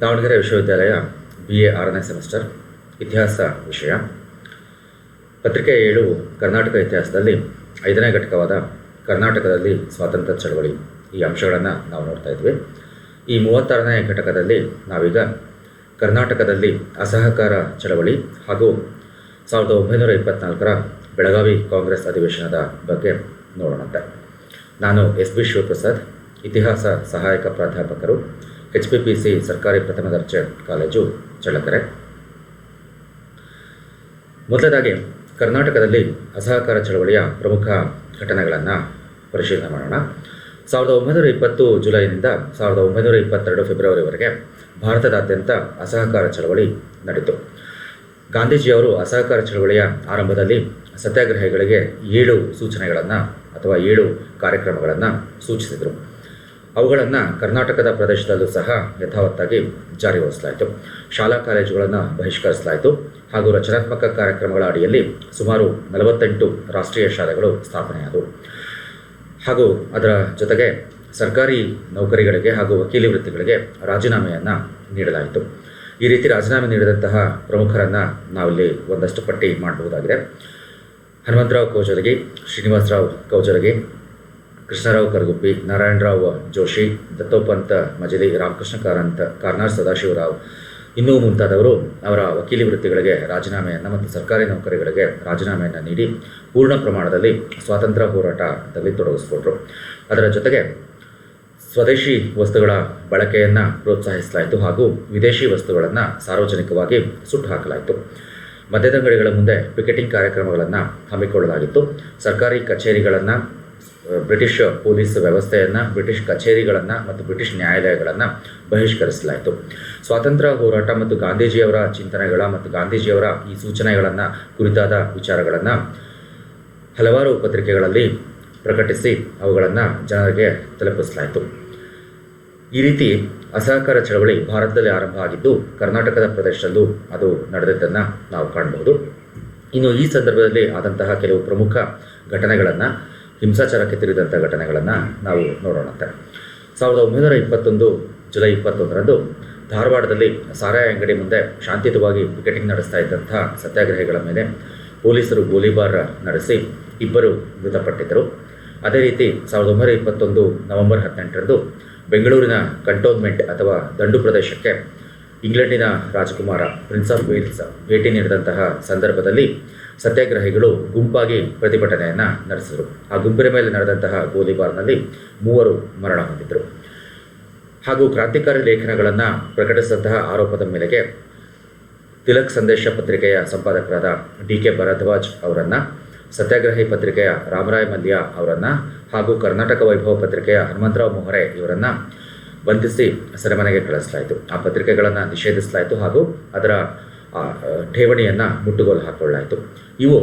ದಾವಣಗೆರೆ ವಿಶ್ವವಿದ್ಯಾಲಯ B A ಆರನೇ semester ಇತಿಹಾಸ ವಿಷಯ. ಪತ್ರಿಕೆ ಏಳು, ಕರ್ನಾಟಕ ಇತಿಹಾಸದಲ್ಲಿ ಐದನೇ ಘಟಕವಾದ ಕರ್ನಾಟಕದಲ್ಲಿ ಸ್ವಾತಂತ್ರ್ಯ ಚಳವಳಿ. ಈ ಅಂಶಗಳನ್ನು ನಾವು ನೋಡ್ತಾ ಇದ್ವಿ. ಈ ಮೂವತ್ತಾರನೇ ಘಟಕದಲ್ಲಿ ನಾವೀಗ ಕರ್ನಾಟಕದಲ್ಲಿ ಅಸಹಕಾರ ಚಳವಳಿ ಹಾಗೂ ಸಾವಿರದ ಒಂಬೈನೂರ ಇಪ್ಪತ್ನಾಲ್ಕರ ಬೆಳಗಾವಿ ಕಾಂಗ್ರೆಸ್ ಅಧಿವೇಶನದ ಬಗ್ಗೆ ನೋಡೋಣಂತೆ. ನಾನು ಎಸ್ ಬಿ ಶಿವಪ್ರಸಾದ್, ಇತಿಹಾಸ ಸಹಾಯಕ ಪ್ರಾಧ್ಯಾಪಕರು. ಎಚ್ ಪಿ ಪಿ ಸಿ ಸರ್ಕಾರಿ ಪ್ರಥಮ ದರ್ಜೆ ಕಾಲೇಜು ಚಳ್ಳಕೆರೆ. ಮೊದಲದಾಗಿ ಕರ್ನಾಟಕದಲ್ಲಿ ಅಸಹಕಾರ ಚಳವಳಿಯ ಪ್ರಮುಖ ಘಟನೆಗಳನ್ನು ಪರಿಶೀಲನೆ ಮಾಡೋಣ. ಸಾವಿರದ ಒಂಬೈನೂರ ಇಪ್ಪತ್ತು ಜುಲೈನಿಂದ ಸಾವಿರದ ಒಂಬೈನೂರ ಇಪ್ಪತ್ತೆರಡು ಫೆಬ್ರವರಿವರೆಗೆ ಭಾರತದಾದ್ಯಂತ ಅಸಹಕಾರ ಚಳವಳಿ ನಡೆಯಿತು ಗಾಂಧೀಜಿಯವರು ಅಸಹಕಾರ ಚಳವಳಿಯ ಆರಂಭದಲ್ಲಿ ಸತ್ಯಾಗ್ರಹಿಗಳಿಗೆ ಏಳು ಸೂಚನೆಗಳನ್ನು ಅಥವಾ ಏಳು ಕಾರ್ಯಕ್ರಮಗಳನ್ನು ಸೂಚಿಸಿದರು. ಅವುಗಳನ್ನು ಕರ್ನಾಟಕದ ಪ್ರದೇಶದಲ್ಲೂ ಸಹ ಯಥಾವತ್ತಾಗಿ ಜಾರಿಗೊಳಿಸಲಾಯಿತು. ಶಾಲಾ ಕಾಲೇಜುಗಳನ್ನು ಬಹಿಷ್ಕರಿಸಲಾಯಿತು. ಹಾಗೂ ರಚನಾತ್ಮಕ ಕಾರ್ಯಕ್ರಮಗಳ ಅಡಿಯಲ್ಲಿ ಸುಮಾರು ನಲವತ್ತೆಂಟು ರಾಷ್ಟ್ರೀಯ ಶಾಲೆಗಳು ಸ್ಥಾಪನೆಯಾದವು. ಹಾಗೂ ಅದರ ಜೊತೆಗೆ ಸರ್ಕಾರಿ ನೌಕರಿಗಳಿಗೆ ಹಾಗೂ ವಕೀಲಿ ವೃತ್ತಿಗಳಿಗೆ ರಾಜೀನಾಮೆಯನ್ನು ನೀಡಲಾಯಿತು. ಈ ರೀತಿ ರಾಜೀನಾಮೆ ನೀಡಿದಂತಹ ಪ್ರಮುಖರನ್ನು ನಾವಿಲ್ಲಿ ಒಂದಷ್ಟು ಪಟ್ಟಿ ಮಾಡಬಹುದಾಗಿದೆ. ಹನುಮಂತರಾವ್ ಕೌಜಲಗಿ, ಶ್ರೀನಿವಾಸರಾವ್ ಕೌಜಲಗಿ ಕೃಷ್ಣರಾವ್ ಕರಗುಪ್ಪಿ ನಾರಾಯಣರಾವ್ ಜೋಶಿ, ದತ್ತೋಪಂತ ಮಜಲಿ ರಾಮಕೃಷ್ಣ ಕಾರಂತ ಕಾರ್ನಾಡ್ ಸದಾಶಿವರಾವ್. ಇನ್ನೂ ಮುಂತಾದವರು ಅವರ ವಕೀಲಿ ವೃತ್ತಿಗಳಿಗೆ ರಾಜೀನಾಮೆಯನ್ನು ಮತ್ತು ಸರ್ಕಾರಿ ನೌಕರಿಗಳಿಗೆ ರಾಜೀನಾಮೆಯನ್ನು ನೀಡಿ ಪೂರ್ಣ ಪ್ರಮಾಣದಲ್ಲಿ ಸ್ವಾತಂತ್ರ್ಯ ಹೋರಾಟದಲ್ಲಿ ತೊಡಗಿಸ್ಕೊಂಡ್ರು. ಅದರ ಜೊತೆಗೆ ಸ್ವದೇಶಿ ವಸ್ತುಗಳ ಬಳಕೆಯನ್ನು ಪ್ರೋತ್ಸಾಹಿಸಲಾಯಿತು ಹಾಗೂ ವಿದೇಶಿ ವಸ್ತುಗಳನ್ನು ಸಾರ್ವಜನಿಕವಾಗಿ ಸುಟ್ಟು ಹಾಕಲಾಯಿತು. ಮದ್ಯದಂಗಡಿಗಳ ಮುಂದೆ ಪಿಕೆಟಿಂಗ್ ಕಾರ್ಯಕ್ರಮಗಳನ್ನು ಹಮ್ಮಿಕೊಳ್ಳಲಾಗಿತ್ತು. ಸರ್ಕಾರಿ ಕಚೇರಿಗಳನ್ನು ಬ್ರಿಟಿಷ್ ಪೊಲೀಸ್ ವ್ಯವಸ್ಥೆಯನ್ನು, ಬ್ರಿಟಿಷ್ ಕಚೇರಿಗಳನ್ನು ಮತ್ತು ಬ್ರಿಟಿಷ್ ನ್ಯಾಯಾಲಯಗಳನ್ನು ಬಹಿಷ್ಕರಿಸಲಾಯಿತು. ಸ್ವಾತಂತ್ರ್ಯ ಹೋರಾಟ ಮತ್ತು ಗಾಂಧೀಜಿಯವರ ಚಿಂತನೆಗಳ ಮತ್ತು ಗಾಂಧೀಜಿಯವರ ಈ ಸೂಚನೆಗಳನ್ನು ಕುರಿತಾದ ವಿಚಾರಗಳನ್ನು ಹಲವಾರು ಪತ್ರಿಕೆಗಳಲ್ಲಿ ಪ್ರಕಟಿಸಿ ಅವುಗಳನ್ನು ಜನರಿಗೆ ತಲುಪಿಸಲಾಯಿತು. ಈ ರೀತಿ ಅಸಹಕಾರ ಚಳವಳಿ ಭಾರತದಲ್ಲಿ ಆರಂಭ ಆಗಿದ್ದು, ಕರ್ನಾಟಕದ ಪ್ರದೇಶದಲ್ಲೂ ಅದು ನಡೆದಿದ್ದನ್ನು ನಾವು ಕಾಣಬಹುದು. ಇನ್ನು ಈ ಸಂದರ್ಭದಲ್ಲಿ ಆದಂತಹ ಕೆಲವು ಪ್ರಮುಖ ಘಟನೆಗಳನ್ನು ಹಿಂಸಾಚಾರಕ್ಕೆ ತಿರುಗಿದಂಥ ಘಟನೆಗಳನ್ನು ನಾವು ನೋಡೋಣಂತೆ. ಸಾವಿರದ ಒಂಬೈನೂರ ಇಪ್ಪತ್ತೊಂದು ಜುಲೈ ಇಪ್ಪತ್ತೊಂದರಂದು ಧಾರವಾಡದಲ್ಲಿ ಸಾರಾಯ ಅಂಗಡಿ ಮುಂದೆ ಶಾಂತಿಯುತವಾಗಿ ಪಿಕೆಟಿಂಗ್ ನಡೆಸ್ತಾ ಇದ್ದಂಥ ಸತ್ಯಾಗ್ರಹಿಗಳ ಮೇಲೆ ಪೊಲೀಸರು ಗೋಲಿಬಾರ್ ನಡೆಸಿ ಇಬ್ಬರು ಮೃತಪಟ್ಟಿದ್ದರು. ಅದೇ ರೀತಿ ಸಾವಿರದ ಒಂಬೈನೂರ ಇಪ್ಪತ್ತೊಂದು ನವೆಂಬರ್ ಹದಿನೆಂಟರಂದು ಬೆಂಗಳೂರಿನ ಕಂಟೋನ್ಮೆಂಟ್ ಅಥವಾ ದಂಡು ಪ್ರದೇಶಕ್ಕೆ ಇಂಗ್ಲೆಂಡಿನ ರಾಜಕುಮಾರ ಪ್ರಿನ್ಸ್ ಆಫ್ ವೇಲ್ಸ್ ಭೇಟಿ ನೀಡಿದಂತಹ ಸಂದರ್ಭದಲ್ಲಿ ಸತ್ಯಾಗ್ರಹಿಗಳು ಗುಂಪಾಗಿ ಪ್ರತಿಭಟನೆಯನ್ನು ನಡೆಸಿದರು. ಆ ಗುಂಪಿನ ಮೇಲೆ ನಡೆದಂತಹ ಗೋಲಿಬಾರ್ನಲ್ಲಿ ಮೂವರು ಮರಣ ಹೊಂದಿದ್ದರು ಹಾಗೂ ಕ್ರಾಂತಿಕಾರಿ ಲೇಖನಗಳನ್ನು ಪ್ರಕಟಿಸಿದಂತಹ ಆರೋಪದ ಮೇಲೆಗೆ ತಿಲಕ್ ಸಂದೇಶ ಪತ್ರಿಕೆಯ ಸಂಪಾದಕರಾದ ಡಿ ಕೆ ಭರದ್ವಾಜ್ ಅವರನ್ನು, ಸತ್ಯಾಗ್ರಹಿ ಪತ್ರಿಕೆಯ ರಾಮರಾಯ ಮಲ್ಯ ಅವರನ್ನು ಹಾಗೂ ಕರ್ನಾಟಕ ವೈಭವ ಪತ್ರಿಕೆಯ ಹನುಮಂತರಾವ್ ಮೊಹರೆ ಇವರನ್ನು ಬಂಧಿಸಿ ಸೆರೆಮನೆಗೆ ಕಳಿಸಲಾಯಿತು. ಆ ಪತ್ರಿಕೆಗಳನ್ನು ನಿಷೇಧಿಸಲಾಯಿತು ಹಾಗೂ ಅದರ ಠೇವಣಿಯನ್ನು ಮುಟ್ಟುಗೋಲು ಹಾಕೊಳ್ಳಲಾಯಿತು. ಇವು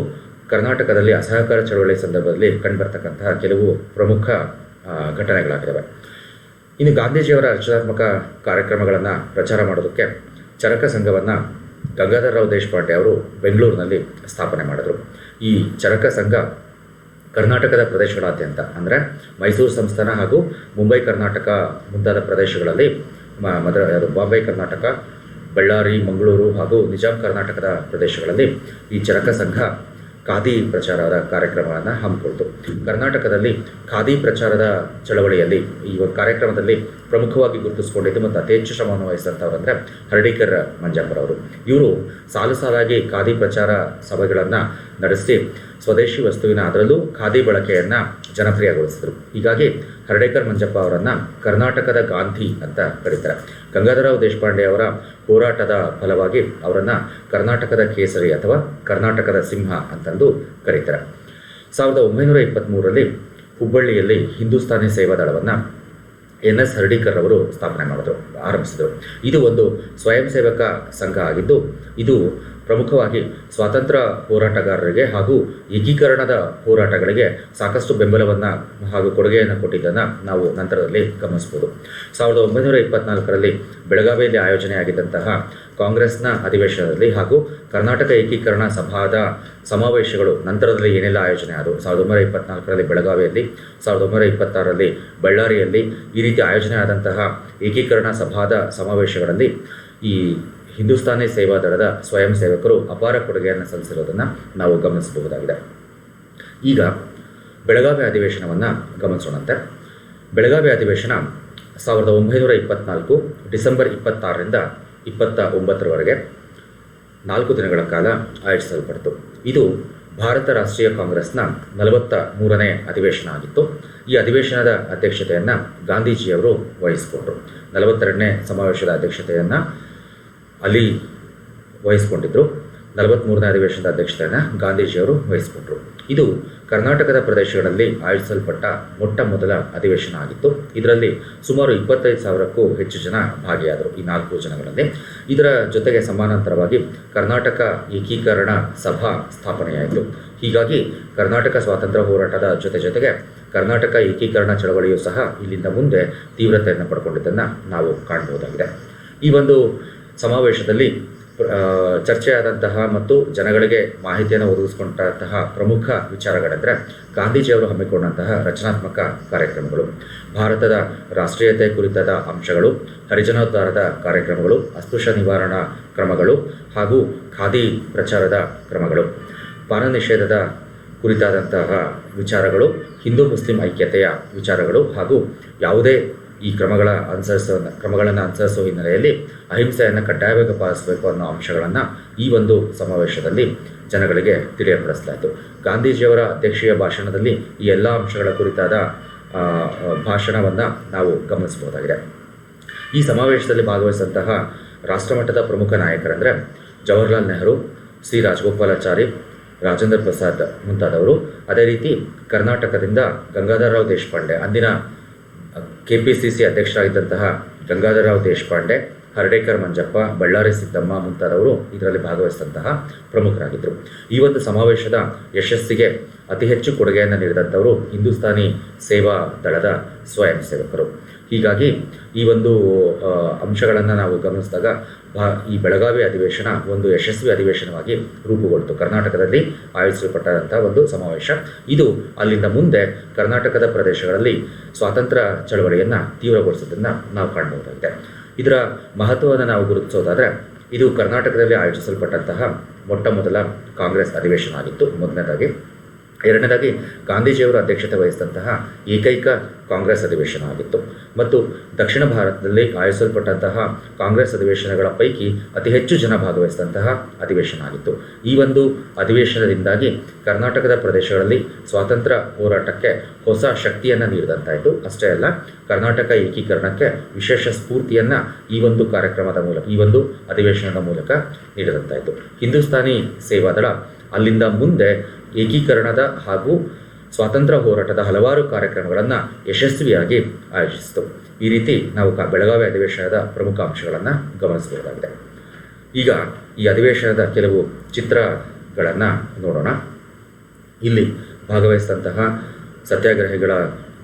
ಕರ್ನಾಟಕದಲ್ಲಿ ಅಸಹಕಾರ ಚಳವಳಿ ಸಂದರ್ಭದಲ್ಲಿ ಕಂಡುಬರ್ತಕ್ಕಂತಹ ಕೆಲವು ಪ್ರಮುಖ ಘಟನೆಗಳಾಗಿದ್ದಾವೆ ಇನ್ನು ಗಾಂಧೀಜಿಯವರ ರಚನಾತ್ಮಕ ಕಾರ್ಯಕ್ರಮಗಳನ್ನು ಪ್ರಚಾರ ಮಾಡೋದಕ್ಕೆ ಚರಕ ಸಂಘವನ್ನು ಗಂಗಾಧರರಾವ್ ದೇಶಪಾಂಡೆ ಅವರು ಬೆಂಗಳೂರಿನಲ್ಲಿ ಸ್ಥಾಪನೆ ಮಾಡಿದರು. ಈ ಚರಕ ಸಂಘ ಕರ್ನಾಟಕದ ಪ್ರದೇಶಗಳಾದ್ಯಂತ, ಅಂದರೆ ಮೈಸೂರು ಸಂಸ್ಥಾನ ಹಾಗೂ ಮುಂಬೈ ಕರ್ನಾಟಕ ಮುಂತಾದ ಪ್ರದೇಶಗಳಲ್ಲಿ ಮದ್ರ ಅದು ಬಾಂಬೆ ಕರ್ನಾಟಕ, ಬಳ್ಳಾರಿ, ಮಂಗಳೂರು ಹಾಗೂ ನಿಜಾಂ ಕರ್ನಾಟಕದ ಪ್ರದೇಶಗಳಲ್ಲಿ ಈ ಚರಕ ಸಂಘ ಖಾದಿ ಪ್ರಚಾರದ ಕಾರ್ಯಕ್ರಮಗಳನ್ನು ಹಮ್ಮಿಕೊಳ್ತು ಕರ್ನಾಟಕದಲ್ಲಿ ಖಾದಿ ಪ್ರಚಾರದ ಚಳವಳಿಯಲ್ಲಿ ಈ ಒಂದು ಕಾರ್ಯಕ್ರಮದಲ್ಲಿ ಪ್ರಮುಖವಾಗಿ ಗುರುತಿಸಿಕೊಂಡಿದ್ದು ಮತ್ತು ಅತಿ ಹೆಚ್ಚು ಶ್ರಮವನ್ನು ವಹಿಸಿದಂಥವ್ರು ಅಂದರೆ ಹರ್ಡೀಕರ್ ಮಂಜಪ್ಪರವರು ಇವರು ಸಾಲು ಸಾಲಾಗಿ ಖಾದಿ ಪ್ರಚಾರ ಸಭೆಗಳನ್ನು ನಡೆಸಿ ಸ್ವದೇಶಿ ವಸ್ತುವಿನ ಅದರಲ್ಲೂ ಖಾದಿ ಬಳಕೆಯನ್ನು ಜನಪ್ರಿಯಗೊಳಿಸಿದರು. ಹೀಗಾಗಿ ಹರ್ಡೇಕರ್ ಮಂಜಪ್ಪ ಅವರನ್ನು ಕರ್ನಾಟಕದ ಗಾಂಧಿ ಅಂತ ಕರೀತಾರೆ. ಗಂಗಾಧರರಾವ್ ದೇಶಪಾಂಡೆ ಅವರ ಹೋರಾಟದ ಫಲವಾಗಿ ಅವರನ್ನು ಕರ್ನಾಟಕದ ಕೇಸರಿ ಅಥವಾ ಕರ್ನಾಟಕದ ಸಿಂಹ ಅಂತಂದು ಕರೀತಾರೆ. ಸಾವಿರದ ಒಂಬೈನೂರ ಇಪ್ಪತ್ತ್ಮೂರರಲ್ಲಿ ಹುಬ್ಬಳ್ಳಿಯಲ್ಲಿ ಹಿಂದೂಸ್ತಾನಿ ಸೇವಾ ದಳವನ್ನು ಎನ್ ಎಸ್ ಹರ್ಡೀಕರ್ ಅವರು ಸ್ಥಾಪನೆ ಮಾಡಿದ್ರು, ಆರಂಭಿಸಿದರು. ಇದು ಒಂದು ಸ್ವಯಂ ಸೇವಕ ಸಂಘ ಆಗಿದ್ದು, ಇದು ಪ್ರಮುಖವಾಗಿ ಸ್ವಾತಂತ್ರ್ಯ ಹೋರಾಟಗಾರರಿಗೆ ಹಾಗೂ ಏಕೀಕರಣದ ಹೋರಾಟಗಳಿಗೆ ಸಾಕಷ್ಟು ಬೆಂಬಲವನ್ನು ಹಾಗೂ ಕೊಡುಗೆಯನ್ನು ಕೊಟ್ಟಿದ್ದನ್ನು ನಾವು ನಂತರದಲ್ಲಿ ಗಮನಿಸ್ಬೋದು. ಸಾವಿರದ ಒಂಬೈನೂರ ಇಪ್ಪತ್ನಾಲ್ಕರಲ್ಲಿ ಬೆಳಗಾವಿಯಲ್ಲಿ ಆಯೋಜನೆಯಾಗಿದ್ದಂತಹ ಕಾಂಗ್ರೆಸ್ನ ಅಧಿವೇಶನದಲ್ಲಿ ಹಾಗೂ ಕರ್ನಾಟಕ ಏಕೀಕರಣ ಸಭಾದ ಸಮಾವೇಶಗಳು ನಂತರದಲ್ಲಿ ಏನೆಲ್ಲ ಆಯೋಜನೆ ಆದವು? ಸಾವಿರದ ಒಂಬೈನೂರ ಇಪ್ಪತ್ನಾಲ್ಕರಲ್ಲಿ ಬೆಳಗಾವಿಯಲ್ಲಿ, ಸಾವಿರದ ಒಂಬೈನೂರ ಇಪ್ಪತ್ತಾರರಲ್ಲಿ ಬಳ್ಳಾರಿಯಲ್ಲಿ ಈ ರೀತಿ ಆಯೋಜನೆ ಆದಂತಹ ಏಕೀಕರಣ ಸಭಾದ ಸಮಾವೇಶಗಳಲ್ಲಿ ಈ ಹಿಂದೂಸ್ತಾನಿ ಸೇವಾ ದಳದ ಸ್ವಯಂ ಸೇವಕರು ಅಪಾರ ಕೊಡುಗೆಯನ್ನು ಸಲ್ಲಿಸಿರೋದನ್ನು ನಾವು ಗಮನಿಸಬಹುದಾಗಿದೆ. ಈಗ ಬೆಳಗಾವಿ ಅಧಿವೇಶನವನ್ನು ಗಮನಿಸೋಣಂತೆ. ಬೆಳಗಾವಿ ಅಧಿವೇಶನ ಸಾವಿರದ ಒಂಬೈನೂರ ಇಪ್ಪತ್ನಾಲ್ಕು ಡಿಸೆಂಬರ್ ಇಪ್ಪತ್ತಾರರಿಂದ ಇಪ್ಪತ್ತ ಒಂಬತ್ತರವರೆಗೆ ನಾಲ್ಕು ದಿನಗಳ ಕಾಲ ಆಯೋಜಿಸಲ್ಪಡ್ತು. ಇದು ಭಾರತ ರಾಷ್ಟ್ರೀಯ ಕಾಂಗ್ರೆಸ್ನ ನಲವತ್ತ ಮೂರನೇ ಅಧಿವೇಶನ ಆಗಿತ್ತು. ಈ ಅಧಿವೇಶನದ ಅಧ್ಯಕ್ಷತೆಯನ್ನು ಗಾಂಧೀಜಿಯವರು ವಹಿಸಿಕೊಂಡರು. ನಲವತ್ತೆರಡನೇ ಸಮಾವೇಶದ ಅಧ್ಯಕ್ಷತೆಯನ್ನು ಅಲ್ಲಿ ವಹಿಸಿಕೊಂಡಿದ್ದರು ನಲವತ್ತ್ಮೂರನೇ ಅಧಿವೇಶನದ ಅಧ್ಯಕ್ಷತೆಯನ್ನು ಗಾಂಧೀಜಿಯವರು ವಹಿಸಿಕೊಂಡರು. ಇದು ಕರ್ನಾಟಕದ ಪ್ರದೇಶಗಳಲ್ಲಿ ಆಯೋಜಿಸಲ್ಪಟ್ಟ ಮೊಟ್ಟ ಮೊದಲ ಅಧಿವೇಶನ ಆಗಿತ್ತು. ಇದರಲ್ಲಿ ಸುಮಾರು ಇಪ್ಪತ್ತೈದು ಸಾವಿರಕ್ಕೂ ಹೆಚ್ಚು ಜನ ಭಾಗಿಯಾದರು, ಈ ನಾಲ್ಕು ಜನಗಳಲ್ಲಿ. ಇದರ ಜೊತೆಗೆ ಸಮಾನಾಂತರವಾಗಿ ಕರ್ನಾಟಕ ಏಕೀಕರಣ ಸಭಾ ಸ್ಥಾಪನೆಯಾಯಿತು. ಹೀಗಾಗಿ ಕರ್ನಾಟಕ ಸ್ವಾತಂತ್ರ್ಯ ಹೋರಾಟದ ಜೊತೆ ಜೊತೆಗೆ ಕರ್ನಾಟಕ ಏಕೀಕರಣ ಚಳವಳಿಯು ಸಹ ಇಲ್ಲಿಂದ ಮುಂದೆ ತೀವ್ರತೆಯನ್ನು ಪಡ್ಕೊಂಡಿದ್ದನ್ನು ನಾವು ಕಾಣಬಹುದಾಗಿದೆ. ಈ ಒಂದು ಸಮಾವೇಶದಲ್ಲಿ ಚರ್ಚೆಯಾದಂತಹ ಮತ್ತು ಜನಗಳಿಗೆ ಮಾಹಿತಿಯನ್ನು ಒದಗಿಸಿಕೊಂಡಂತಹ ಪ್ರಮುಖ ವಿಚಾರಗಳೆಂದರೆ ಗಾಂಧೀಜಿಯವರು ಹಮ್ಮಿಕೊಂಡಂತಹ ರಚನಾತ್ಮಕ ಕಾರ್ಯಕ್ರಮಗಳು, ಭಾರತದ ರಾಷ್ಟ್ರೀಯತೆ ಕುರಿತಾದ ಅಂಶಗಳು, ಹರಿಜನೋದ್ಧಾರದ ಕಾರ್ಯಕ್ರಮಗಳು, ಅಸ್ಪೃಶ್ಯ ನಿವಾರಣಾ ಕ್ರಮಗಳು ಹಾಗೂ ಖಾದಿ ಪ್ರಚಾರದ ಕ್ರಮಗಳು, ಪಾನ ನಿಷೇಧದ ಕುರಿತಾದಂತಹ ವಿಚಾರಗಳು, ಹಿಂದೂ ಮುಸ್ಲಿಂ ಐಕ್ಯತೆಯ ವಿಚಾರಗಳು ಹಾಗೂ ಯಾವುದೇ ಈ ಕ್ರಮಗಳ ಅನುಸರಿಸೋ ಕ್ರಮಗಳನ್ನು ಅನುಸರಿಸುವ ಹಿನ್ನೆಲೆಯಲ್ಲಿ ಅಹಿಂಸೆಯನ್ನು ಕಡ್ಡಾಯವಾಗಿ ಪಾಲಿಸಬೇಕು ಅನ್ನೋ ಅಂಶಗಳನ್ನು ಈ ಒಂದು ಸಮಾವೇಶದಲ್ಲಿ ಜನಗಳಿಗೆ ತಿಳಿಯಪಡಿಸಲಾಯಿತು. ಗಾಂಧೀಜಿಯವರ ಅಧ್ಯಕ್ಷೀಯ ಭಾಷಣದಲ್ಲಿ ಈ ಎಲ್ಲ ಅಂಶಗಳ ಕುರಿತಾದ ಭಾಷಣವನ್ನು ನಾವು ಗಮನಿಸಬಹುದಾಗಿದೆ. ಈ ಸಮಾವೇಶದಲ್ಲಿ ಭಾಗವಹಿಸಿದಂತಹ ರಾಷ್ಟ್ರಮಟ್ಟದ ಪ್ರಮುಖ ನಾಯಕರೆಂದರೆ ಜವಾಹರ್ಲಾಲ್ ನೆಹರು, ಸಿ ರಾಜಗೋಪಾಲಾಚಾರಿ, ರಾಜೇಂದ್ರ ಪ್ರಸಾದ್ ಮುಂತಾದವರು. ಅದೇ ರೀತಿ ಕರ್ನಾಟಕದಿಂದ ಗಂಗಾಧರರಾವ್ ದೇಶಪಾಂಡೆ, ಅಂದಿನ ಕೆ ಪಿ ಸಿ ಸಿ ಅಧ್ಯಕ್ಷರಾಗಿದ್ದಂತಹ ಗಂಗಾಧರರಾವ್ ದೇಶಪಾಂಡೆ, ಹರಡೇಕರ್ ಮಂಜಪ್ಪ, ಬಳ್ಳಾರಿ ಸಿದ್ದಮ್ಮ ಮುಂತಾದವರು ಇದರಲ್ಲಿ ಭಾಗವಹಿಸಿದಂತಹ ಪ್ರಮುಖರಾಗಿದ್ದರು. ಈ ಒಂದು ಸಮಾವೇಶದ ಯಶಸ್ಸಿಗೆ ಅತಿ ಹೆಚ್ಚು ಕೊಡುಗೆಯನ್ನು ನೀಡಿದಂಥವರು ಹಿಂದೂಸ್ತಾನಿ ಸೇವಾ ದಳದ ಸ್ವಯಂ ಸೇವಕರು. ಹೀಗಾಗಿ ಈ ಒಂದು ಅಂಶಗಳನ್ನು ನಾವು ಗಮನಿಸಿದಾಗ ಈ ಬೆಳಗಾವಿ ಅಧಿವೇಶನ ಒಂದು ಯಶಸ್ವಿ ಅಧಿವೇಶನವಾಗಿ ರೂಪುಗೊಳ್ತು. ಕರ್ನಾಟಕದಲ್ಲಿ ಆಯೋಜಿಸಲ್ಪಟ್ಟಂಥ ಒಂದು ಸಮಾವೇಶ. ಇದು ಅಲ್ಲಿಂದ ಮುಂದೆ ಕರ್ನಾಟಕದ ಪ್ರದೇಶಗಳಲ್ಲಿ ಸ್ವಾತಂತ್ರ್ಯ ಚಳವಳಿಯನ್ನು ತೀವ್ರಗೊಳಿಸೋದನ್ನು ನಾವು ಕಾಣಬಹುದಾಗಿದೆ. ಇದರ ಮಹತ್ವವನ್ನು ನಾವು ಗುರುತಿಸೋದಾದರೆ, ಇದು ಕರ್ನಾಟಕದಲ್ಲಿ ಆಯೋಜಿಸಲ್ಪಟ್ಟಂತಹ ಮೊಟ್ಟ ಮೊದಲ ಕಾಂಗ್ರೆಸ್ ಅಧಿವೇಶನ ಆಗಿತ್ತು. ಮೊದಲನೇದಾಗಿ ಎರಡನೇದಾಗಿ ಗಾಂಧೀಜಿಯವರು ಅಧ್ಯಕ್ಷತೆ ವಹಿಸಿದಂತಹ ಏಕೈಕ ಕಾಂಗ್ರೆಸ್ ಅಧಿವೇಶನ ಆಗಿತ್ತು. ಮತ್ತು ದಕ್ಷಿಣ ಭಾರತದಲ್ಲಿ ಆಯೋಜಿಸಲ್ಪಟ್ಟಂತಹ ಕಾಂಗ್ರೆಸ್ ಅಧಿವೇಶನಗಳ ಪೈಕಿ ಅತಿ ಹೆಚ್ಚು ಜನ ಭಾಗವಹಿಸಿದಂತಹ ಅಧಿವೇಶನ ಆಗಿತ್ತು. ಈ ಒಂದು ಅಧಿವೇಶನದಿಂದಾಗಿ ಕರ್ನಾಟಕದ ಪ್ರದೇಶಗಳಲ್ಲಿ ಸ್ವಾತಂತ್ರ್ಯ ಹೋರಾಟಕ್ಕೆ ಹೊಸ ಶಕ್ತಿಯನ್ನು ನೀಡಿದಂತಾಯಿತು. ಅಷ್ಟೇ ಅಲ್ಲ, ಕರ್ನಾಟಕ ಏಕೀಕರಣಕ್ಕೆ ವಿಶೇಷ ಸ್ಫೂರ್ತಿಯನ್ನು ಈ ಒಂದು ಕಾರ್ಯಕ್ರಮದ ಮೂಲಕ, ಈ ಒಂದು ಅಧಿವೇಶನದ ಮೂಲಕ ನೀಡಿದಂತಾಯಿತು. ಹಿಂದೂಸ್ತಾನಿ ಸೇವಾದಳ ಅಲ್ಲಿಂದ ಮುಂದೆ ಏಕೀಕರಣದ ಹಾಗೂ ಸ್ವಾತಂತ್ರ್ಯ ಹೋರಾಟದ ಹಲವಾರು ಕಾರ್ಯಕ್ರಮಗಳನ್ನು ಯಶಸ್ವಿಯಾಗಿ ಆಯೋಜಿಸಿತು. ಈ ರೀತಿ ನಾವು ಬೆಳಗಾವಿ ಅಧಿವೇಶನದ ಪ್ರಮುಖ ಅಂಶಗಳನ್ನು ಗಮನಿಸಬಹುದಾಗಿದೆ. ಈಗ ಈ ಅಧಿವೇಶನದ ಕೆಲವು ಚಿತ್ರಗಳನ್ನು ನೋಡೋಣ. ಇಲ್ಲಿ ಭಾಗವಹಿಸಿದಂತಹ ಸತ್ಯಾಗ್ರಹಿಗಳ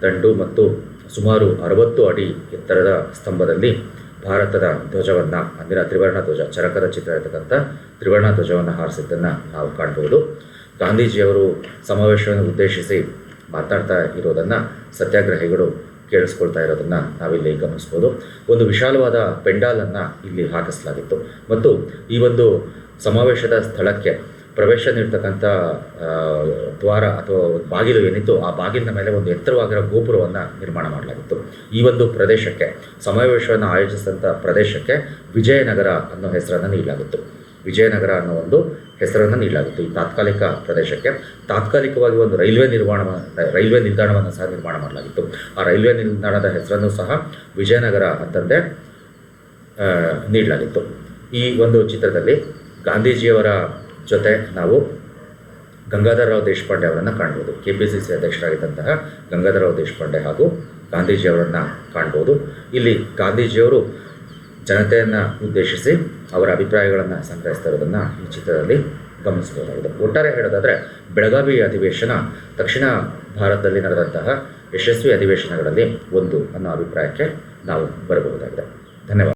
ದಂಡು ಮತ್ತು ಸುಮಾರು ಅರವತ್ತು ಅಡಿ ಎತ್ತರದ ಸ್ತಂಭದಲ್ಲಿ ಭಾರತದ ಧ್ವಜವನ್ನು, ಅಂದಿನ ತ್ರಿವರ್ಣ ಧ್ವಜ, ಚರಕದ ಚಿತ್ರ ಇರತಕ್ಕಂಥ ತ್ರಿವರ್ಣ ಧ್ವಜವನ್ನು ಹಾರಿಸಿದ್ದನ್ನು ನಾವು ಕಾಣ್ಬೋದು ಗಾಂಧೀಜಿಯವರು ಸಮಾವೇಶವನ್ನು ಉದ್ದೇಶಿಸಿ ಮಾತಾಡ್ತಾ ಇರೋದನ್ನು ಸತ್ಯಾಗ್ರಹಿಗಳು ಕೇಳಿಸ್ಕೊಳ್ತಾ ಇರೋದನ್ನು ನಾವಿಲ್ಲಿ ಗಮನಿಸ್ಬೋದು. ಒಂದು ವಿಶಾಲವಾದ ಪೆಂಡಾಲನ್ನು ಇಲ್ಲಿ ಹಾಕಿಸಲಾಗಿತ್ತು. ಮತ್ತು ಈ ಒಂದು ಸಮಾವೇಶದ ಸ್ಥಳಕ್ಕೆ ಪ್ರವೇಶ ನೀಡ್ತಕ್ಕಂಥ ದ್ವಾರ ಅಥವಾ ಬಾಗಿಲು ಏನಿತ್ತು ಆ ಬಾಗಿಲಿನ ಮೇಲೆ ಒಂದು ಎತ್ತರವಾಗಿರೋ ಗೋಪುರವನ್ನು ನಿರ್ಮಾಣ ಮಾಡಲಾಗಿತ್ತು. ಈ ಒಂದು ಪ್ರದೇಶಕ್ಕೆ, ಸಮಾವೇಶವನ್ನು ಆಯೋಜಿಸಿದಂಥ ಪ್ರದೇಶಕ್ಕೆ ವಿಜಯನಗರ ಅನ್ನೋ ಹೆಸರನ್ನು ನೀಡಲಾಗಿತ್ತು. ವಿಜಯನಗರ ಅನ್ನೋ ಒಂದು ಹೆಸರನ್ನು ನೀಡಲಾಗುತ್ತೆ. ಈ ತಾತ್ಕಾಲಿಕ ಪ್ರದೇಶಕ್ಕೆ ತಾತ್ಕಾಲಿಕವಾಗಿ ಒಂದು ರೈಲ್ವೆ ನಿರ್ಮಾಣ, ರೈಲ್ವೆ ನಿಲ್ದಾಣವನ್ನು ಸಹ ನಿರ್ಮಾಣ ಮಾಡಲಾಗಿತ್ತು. ಆ ರೈಲ್ವೆ ನಿಲ್ದಾಣದ ಹೆಸರನ್ನು ಸಹ ವಿಜಯನಗರ ಅಂತಂದೇ ನೀಡಲಾಗಿತ್ತು. ಈ ಒಂದು ಚಿತ್ರದಲ್ಲಿ ಗಾಂಧೀಜಿಯವರ ಜೊತೆ ನಾವು ಗಂಗಾಧರರಾವ್ ದೇಶಪಾಂಡೆ ಅವರನ್ನು ಕಾಣ್ಬೋದು. ಕೆ ಪಿ ಸಿ ಸಿ ಅಧ್ಯಕ್ಷರಾಗಿದ್ದಂತಹ ಗಂಗಾಧರರಾವ್ ದೇಶಪಾಂಡೆ ಹಾಗೂ ಗಾಂಧೀಜಿಯವರನ್ನು ಕಾಣ್ಬೋದು. ಇಲ್ಲಿ ಗಾಂಧೀಜಿಯವರು ಜನತೆಯನ್ನು ಉದ್ದೇಶಿಸಿ ಅವರ ಅಭಿಪ್ರಾಯಗಳನ್ನು ಸಂಗ್ರಹಿಸ್ತಾ ಇರೋದನ್ನು ಈ ಚಿತ್ರದಲ್ಲಿ ಗಮನಿಸಬಹುದಾಗಿದೆ. ಒಟ್ಟಾರೆ ಹೇಳೋದಾದರೆ, ಬೆಳಗಾವಿ ಅಧಿವೇಶನ ದಕ್ಷಿಣ ಭಾರತದಲ್ಲಿ ನಡೆದಂತಹ ಯಶಸ್ವಿ ಅಧಿವೇಶನಗಳಲ್ಲಿ ಒಂದು ಅನ್ನೋ ಅಭಿಪ್ರಾಯಕ್ಕೆ ನಾವು ಬರಬಹುದಾಗಿದೆ. ಧನ್ಯವಾದ.